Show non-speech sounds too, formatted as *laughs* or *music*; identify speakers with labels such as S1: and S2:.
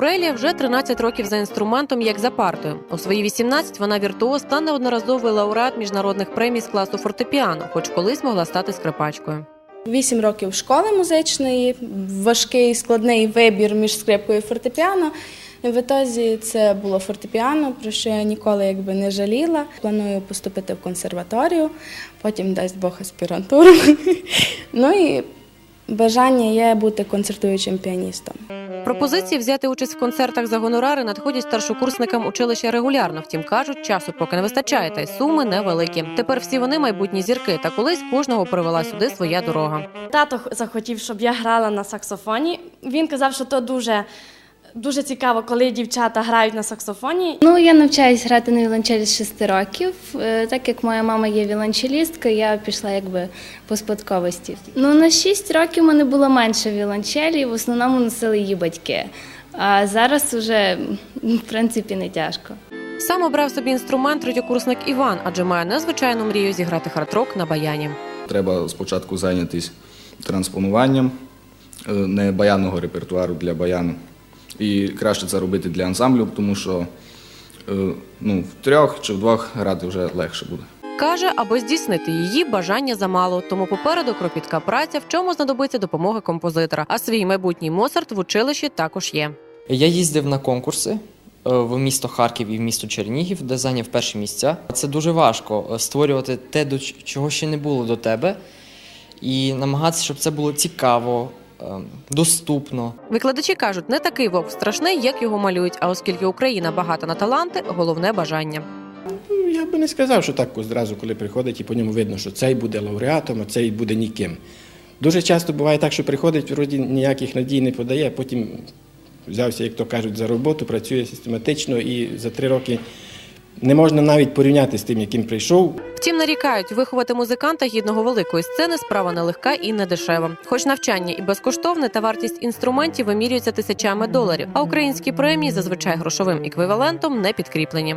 S1: 13 років за інструментом, як за партою. У свої 18 вона віртуоз та неодноразовий лауреат міжнародних премій з класу фортепіано, хоч колись могла стати скрипачкою.
S2: Вісім років школи музичної, важкий складний вибір між скрипкою і фортепіано. В ітозі це було фортепіано, про що я ніколи якби не жаліла. Планую поступити в консерваторію, потім дасть Бог аспірантуру. *laughs* Ну і бажання є бути концертуючим піаністом.
S1: Пропозиції взяти участь в концертах за гонорари надходять старшокурсникам училища регулярно. Втім, кажуть, часу поки не вистачає, та й суми невеликі. Тепер всі вони майбутні зірки, та колись кожного привела сюди своя дорога.
S3: Тато захотів, щоб я грала на саксофоні. Він казав, що то дуже, дуже цікаво, коли дівчата грають на саксофоні.
S4: Ну, я навчаюсь грати на віолончелі з 6 років. Е, Так як моя мама є віолончелістка, я пішла якби по спадковості. Ну, на 6 років у мене було менше віолончелі, в основному носили її батьки. А зараз уже, в принципі, не тяжко.
S1: Сам обрав собі інструмент третьокурсник Іван, адже має незвичайну мрію зіграти хард-рок на баяні.
S5: Треба спочатку зайнятися транспонуванням е, не баянного репертуару для баяну. І краще це робити для ансамблю, тому що е, ну, в трьох чи вдвох грати вже легше буде.
S1: Каже, аби здійснити її бажання замало, тому попереду кропітка праця, в чому знадобиться допомога композитора. А свій майбутній Моцарт в училищі також є.
S6: Я їздив на конкурси е, в місто Харків і в місто Чернігів, де зайняв перші місця. Це дуже важко е, створювати те, до чого ще не було до тебе, і намагатися, щоб це було цікаво, доступно.
S1: Викладачі кажуть, не такий вовк страшний, як його малюють. А оскільки Україна багата на таланти, головне бажання.
S7: Ну, Я би не сказав, що так одразу, коли приходить, і по ньому видно, що цей буде лауреатом, а цей буде ніким. Дуже часто буває так, що приходить, вроді ніяких надій не подає, а потім взявся, як то кажуть, за роботу, працює систематично і за три роки не можна навіть порівняти з тим, яким прийшов.
S1: Втім, нарікають, виховати музиканта гідного великої сцени справа нелегка і не дешева. Хоч навчання і безкоштовне, та вартість інструментів вимірюється тисячами доларів. А українські премії зазвичай грошовим еквівалентом не підкріплені.